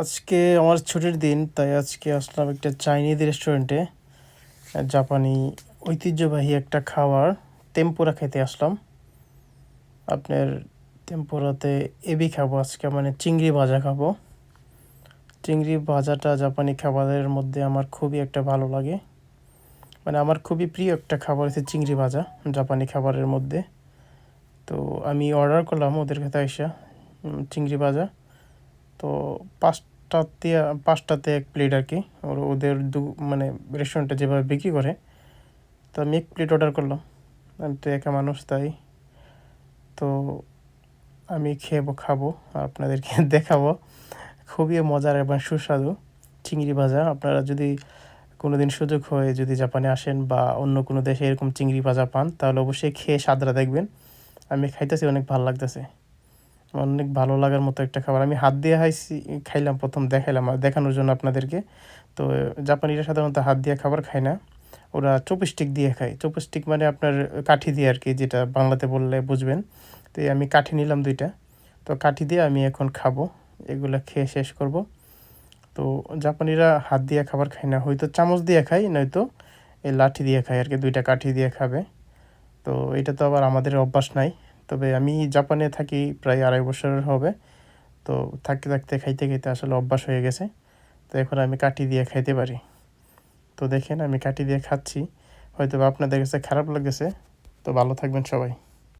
আজকে আমার ছুটির দিন, তাই আজকে আসলাম একটা চাইনিজ রেস্টুরেন্টে জাপানি ঐতিহ্যবাহী একটা খাবার টেম্পুরা খেতে আসলাম। আপনার টেম্পুরাতে এবি খাব, আজকে মানে চিংড়ি ভাজা খাব। চিংড়ি ভাজাটা জাপানি খাবারের মধ্যে আমার খুবই একটা ভালো লাগে। মানে আমার খুবই প্রিয় একটা খাবার হচ্ছে চিংড়ি ভাজা, জাপানি খাবারের মধ্যে। তো আমি অর্ডার করলাম ওদের কাছে এসে চিংড়ি ভাজা। তো পাঁচটাতে পাঁচটাতে এক প্লেট আর কি। ওর, ওদের দু মানে রেস্টুরেন্টে যেভাবে বিক্রি করে, তো আমি এক প্লেট অর্ডার করলাম। আমি তো একা মানুষ, তাই। তো আমি খেয়ে খাব, আর আপনাদেরকে দেখাবো। খুবই মজার এবং সুস্বাদু চিংড়ি ভাজা। আপনারা যদি কোনো দিন সুযোগ হয়ে যদি জাপানে আসেন বা অন্য কোনো দেশে এরকম চিংড়ি ভাজা পান, তাহলে অবশ্যই খেয়ে স্বাদটা দেখবেন। আমি খাইতেছি, অনেক ভালো লাগতেছে। অনেক ভালো লাগার মতো একটা খাবার। আমি হাত দিয়ে খাইছি, খাইলাম, প্রথম দেখাইলাম দেখানোর জন্য আপনাদেরকে। তো, জাপানিরা সাধারণত হাত দিয়ে খাবার খায় না। ওরা চপস্টিক দিয়ে খায়। চপস্টিক মানে আপনার কাঠি দিয়ে আর কি, যেটা বাংলাতে বললে বুঝবেন। তো আমি কাঠি নিলাম দুইটা। তো, কাঠি দিয়ে আমি এখন খাব। এগুলো খেয়ে শেষ করব। তো, জাপানিরা হাত দিয়ে খাবার খায় না। হয়তো চামচ দিয়ে খায়, নয়তো এই লাঠি দিয়ে খায় আর কি, দুইটা কাঠি দিয়ে খাবে। তো, এটা তো আবার আমাদের অভ্যাস নাই। তবে আমি জাপানে থাকি প্রায় আড়াই বছরের হবে। তো থাকতে থাকতে খাইতে খাইতে আসলে অভ্যাস হয়ে গেছে। তো এখন আমি কাটি দিয়ে খাইতে পারি। তো দেখেন আমি কাটি দিয়ে খাচ্ছি। হয়তো আপনাদের কাছে খারাপ লাগেছে। তো ভালো থাকবেন সবাই।